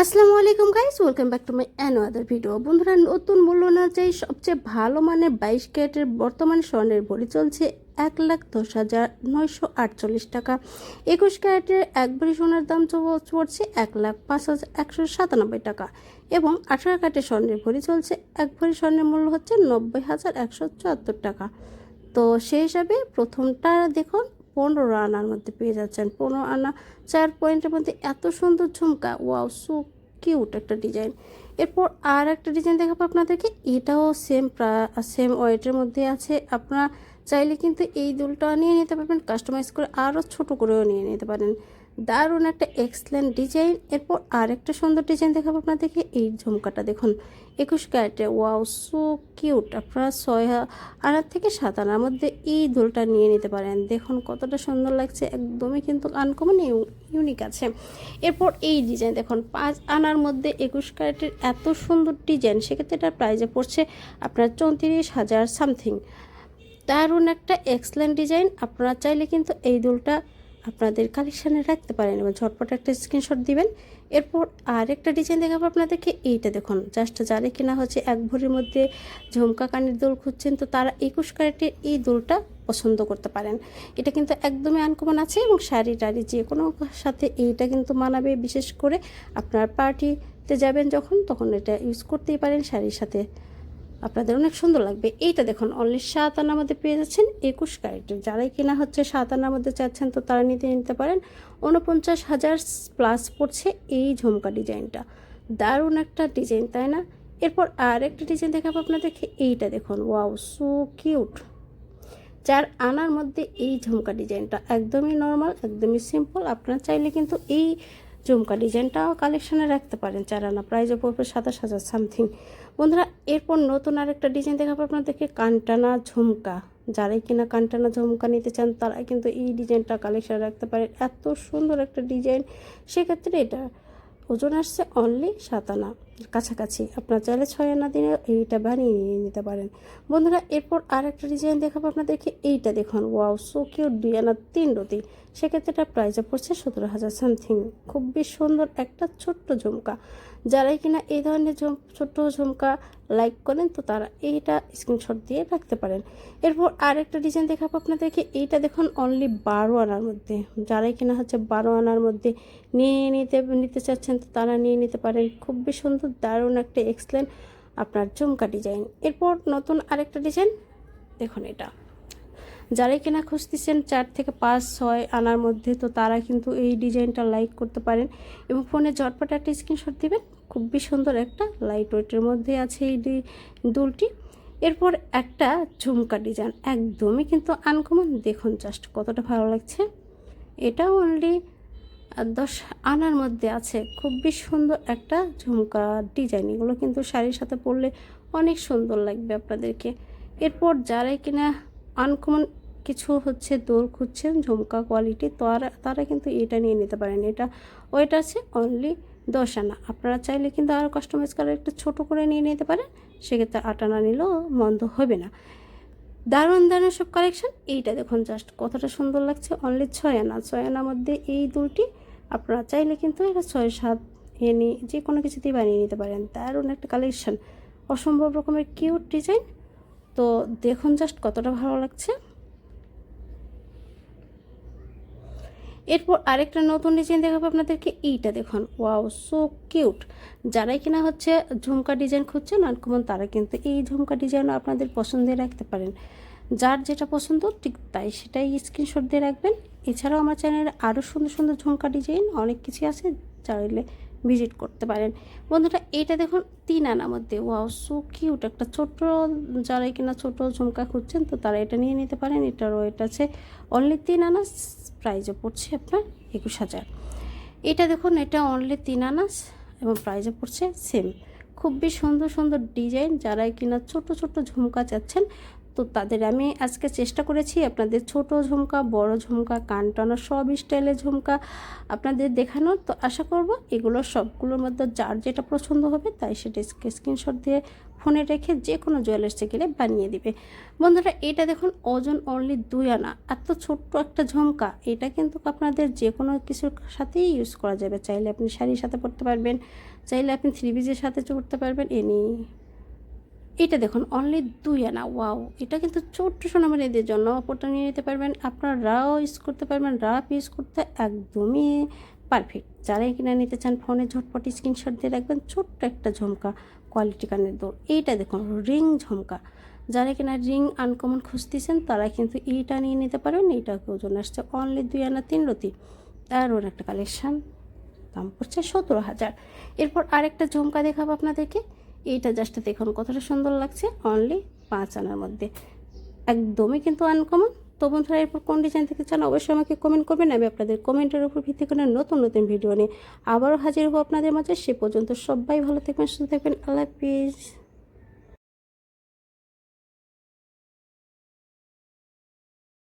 আসসালামু আলাইকুম guys welcome back to my another video বন্ধুরা, নতুন মূল্য অনুযায়ী সবচেয়ে ভালো মানের বাইশ ক্যারেটের বর্তমান স্বর্ণের ভরি চলছে এক লাখ দশ হাজার নয়শো আটচল্লিশ টাকা। একুশ ক্যারেটের এক ভরি সোনার দাম পড়ছে এক লাখ পাঁচ হাজার একশো সাতানব্বই টাকা এবং আঠারো ক্যারেটের স্বর্ণের ভরি চলছে এক ভরি স্বর্ণের মূল্য হচ্ছে নব্বই হাজার একশো চুয়াত্তর টাকা। তো সেই হিসাবে প্রথমটা দেখুন পনেরো আনার মধ্যে পেয়ে যাচ্ছেন। পনেরো আনা চার পয়েন্টের মধ্যে এত সুন্দর ঝুমকা, ওয়াও, সো কিউট একটা ডিজাইন। এরপর আর একটা ডিজাইন দেখাবো আপনাদেরকে, এটাও সেম সেম ওয়েটের মধ্যে আছে। আপনারা চাইলে কিন্তু এই দুলটা নিয়ে নিতে পারবেন, কাস্টমাইজ করে আরও ছোট করেও নিয়ে নিতে পারেন। দারুণ একটা এক্সেলেন্ট ডিজাইন এরপর আর একটা সুন্দর ডিজাইন দেখাবো আপনাদেরকে, এই ঝুমকাটা দেখুন। একুশ ক্যারেটে ওয়াও সো কিউট আপনারা ছয় আনার থেকে সাত আনার মধ্যে এই দুলটা নিয়ে নিতে পারেন। দেখুন কতটা সুন্দর লাগছে, একদমই কিন্তু আনকমন ইউনিক আছে। এরপর এই ডিজাইন দেখুন, পাঁচ আনার মধ্যে একুশ ক্যারেটের এত সুন্দর ডিজাইন সেক্ষেত্রে এটার প্রাইজে পড়ছে আপনার চৌত্রিশ হাজার সামথিং দারুণ একটা এক্সেলেন্ট ডিজাইন আপনারা চাইলে কিন্তু এই দুলটা আপনাদের কালেকশানে রাখতে পারেন এবং ঝটপট একটা স্ক্রিনশট দিবেন। এরপর আর একটা ডিজাইন দেখাবো আপনাদেরকে, এইটা দেখুন। জাস্ট যারে কিনা হচ্ছে, এক ভরির মধ্যে ঝুমকা কানের দোল খুঁজছেন, তো তারা একুশ ক্যারেটের এই দোলটা পছন্দ করতে পারেন। এটা কিন্তু একদমই আনকমন আছে এবং শাড়ি টাড়ি যে কোনো সাথে এইটা কিন্তু মানাবে। বিশেষ করে আপনার পার্টিতে যাবেন যখন, তখন এটা ইউজ করতেই পারেন শাড়ির সাথে। আপনাদের অনেক সুন্দর লাগবে। এইটা দেখুন অনলি সাত আনার মধ্যে পেয়ে যাচ্ছেন একুশ ক্যারেটের যারাই কিনা হচ্ছে সাত আনার মধ্যে চাচ্ছেন তো তারা নিতে নিতে পারেন। উনপঞ্চাশ হাজার প্লাস পড়ছে এই ঝুমকা ডিজাইনটা। দারুণ একটা ডিজাইন, তাই না? এরপর আর একটা ডিজাইন দেখাবো আপনাদেরকে, এইটা দেখুন ওয়াও সো কিউট চার আনার মধ্যে এই ঝুমকা ডিজাইনটা একদমই নর্মাল একদমই সিম্পল আপনারা চাইলে কিন্তু এই ঝুমকা ডিজাইনটাও কালেকশনে রাখতে পারেন। চার আনা প্রাইজও পড়বে সাতাশ হাজার সামথিং বন্ধুরা এরপর নতুন আরেকটা ডিজাইন দেখাবো আপনাদেরকে, কানটানা ঝুমকা। যারাই কিনা কানটানা ঝুমকা নিতে চান, তারাই কিন্তু এই ডিজাইনটা কালেকশন রাখতে পারেন। এত সুন্দর একটা ডিজাইন সেক্ষেত্রে এটা ওজন আসছে অনলি সাত আনা। কাছাকাছি। আপনার চাইলে ছয় আনা দিনে এইটা বানিয়ে নিয়ে নিতে পারেন। বন্ধুরা, এরপর আর একটা ডিজাইন দেখাবো আপনাদেরকে। এইটা দেখুন ওয়াও সো কিউট দুই আনা, তিন রতি। সেক্ষেত্রে এটা প্রাইসে পড়ছে সতেরো হাজার সামথিং খুব বেশ সুন্দর একটা ছোট্ট ঝুমকা। যারাই কিনা এই ধরনের ঝুম, ছোট্ট ঝুমকা লাইক করেন, তো তারা এইটা স্ক্রিনশট দিয়ে রাখতে পারেন। এরপর আর একটা ডিজাইন দেখাবো আপনাদেরকে। এইটা দেখুন অনলি বারো আনার মধ্যে। যারাই কিনা হচ্ছে বারো আনার মধ্যে নিয়ে নিতে নিতে চাচ্ছেন, তো তারা নিয়ে নিতে পারেন। খুব বেশ সুন্দর দারুণ একটা এক্সেলেন্ট আপনার ঝুমকা ডিজাইন এরপর নতুন আরেকটা ডিজাইন দেখুন এটা। যারাই কিনা খুঁজতেছেন চার থেকে পাঁচ, ছয় আনার মধ্যে, তো তারা কিন্তু এই ডিজাইনটা লাইক করতে পারেন এবং ফোনে ঝটপট একটা স্ক্রিনশট দিবেন। খুবই সুন্দর একটা লাইট ওয়েটের মধ্যে আছে এই দুলটি। এরপর একটা ঝুমকা ডিজাইন একদমই কিন্তু আনকমন দেখুন জাস্ট কতটা ভালো লাগছে। এটা অনলি দশ আনার মধ্যে আছে খুবই সুন্দর একটা ঝুমকা ডিজাইন। এগুলো কিন্তু শাড়ির সাথে পরলে অনেক সুন্দর লাগবে আপনাদেরকে। এরপর যারাই কিনা আনকমন কিছু হচ্ছে দোল খুঁজছেন ঝুমকা কোয়ালিটি তারা তারা কিন্তু এটা নিয়ে নিতে পারেন। এটা, ওইটা আছে অনলি দশ আনা। আপনারা চাইলে কিন্তু আরও কাস্টমাইজ করে একটু ছোটো করে নিয়ে নিতে পারেন, সেক্ষেত্রে আট আনা নিলেও মন্দ হবে না। দারুণ দারুণ সব কালেকশন এইটা দেখুন জাস্ট কতটা সুন্দর লাগছে। অনলি ছয় আনা। ছয় আনার মধ্যে এই দুলটি আপনারা চাইলে কিন্তু এটা ছয়, সাত এনে যে কোনো কিছুতেই বানিয়ে নিতে পারেন। দারুণ একটা কালেকশান অসম্ভব রকমের কিউট ডিজাইন তো দেখুন জাস্ট কতটা ভালো লাগছে। এরপর আরেকটা নতুন ডিজাইন দেখাবো আপনাদেরকে, এইটা দেখুন। ওয়াও সো কিউট যারাই কিনা হচ্ছে ঝুমকা ডিজাইন খুঁজছেন, আনকমন তারা কিন্তু এই ঝুমকা ডিজাইনও আপনাদের পছন্দে রাখতে পারেন। যার যেটা পছন্দ, ঠিক তাই সেটাই স্ক্রিনশট দিয়ে রাখবেন। এছাড়াও আমার চ্যানেলে আরও সুন্দর সুন্দর ঝুমকা ডিজাইন অনেক কিছু আছে, চাইলে ভিজিট করতে পারেন। বন্ধুরা এইটা দেখুন তিন আনার মধ্যে ওয়াও সো কিউট একটা ছোট্ট, যারাই কিনা ছোট ঝুমকা খুঁজছেন, তো তারা এটা নিয়ে নিতে পারেন। এটার ওয়েট আছে অনলি তিন আনা প্রাইজে পড়ছে আপনার একুশ হাজার। এটা দেখুন, এটা অনলি তিন আনাস এবং প্রাইজে পড়ছে সেম খুবই সুন্দর সুন্দর ডিজাইন যারাই কিনা ছোট ছোট ঝুমকা চাচ্ছেন তো তাদের আমি আজকে চেষ্টা করেছি আপনাদের ছোট ঝুমকা, বড় ঝুমকা, কান টানা সব স্টাইলের ঝুমকা আপনাদের দেখানোর তো আশা করব এগুলো সবগুলোর মধ্যে যার যেটা পছন্দ হবে তাই সেটা স্ক্রিনশট দিয়ে ফোনে রেখে যে কোনো জুয়েলার্সে গেলে বানিয়ে দিবে। বন্ধুরা, এটা দেখুন ওজন অনলি দুই আনা। এত ছোট্ট একটা ঝুমকা, এটা কিন্তু আপনাদের যে কোনো কিছুর সাথেই ইউজ করা যাবে। চাইলে আপনি শাড়ির সাথে পরতে পারবেন, চাইলে আপনি থ্রি পিসের সাথে পরতে পারবেন, এনি এটা দেখুন অনলি দুই আনা ওয়াও এটা কিন্তু ছোট্ট সোনামারিদের জন্য অপরটা নিয়ে নিতে পারবেন। আপনার রাও ইউজ করতে পারবেন, রাফ ইউজ করতে একদমই পারফেক্ট যারাই কিনা নিতে চান ফোনে, ঝটপট স্ক্রিনশট দিয়ে রাখবেন, ছোট্ট একটা ঝুমকা কোয়ালিটি কানের দৌড়। এইটা দেখুন রিং ঝুমকা। যারা কিনা রিং আনকমন খুঁজতেছেন, তারা কিন্তু এইটা নিয়ে নিতে পারেন। এইটা ওজন আসছে অনলি দুই আনা, তিন রতি। আর ওর একটা কালেকশান দাম পড়ছে সতেরো হাজার। এরপর আরেকটা ঝুমকা দেখাবো আপনাদেরকে। এইটা জাস্ট দেখুন, কতটা সুন্দর লাগছে। অনলি পাঁচ আনার মধ্যে। একদমই কিন্তু আনকমন তো বন্ধুরা, এরপর কোন ডিজাইন থেকে চান অবশ্যই আমাকে কমেন্ট করবেন। আমি আপনাদের কমেন্টের উপর ভিত্তি করে নতুন নতুন ভিডিও নিয়ে আবারও হাজির হব আপনাদের মাঝে। সে পর্যন্ত সবাই ভালো থাকবেন, সুস্থ থাকবেন। আল্লাহ হাফিজ।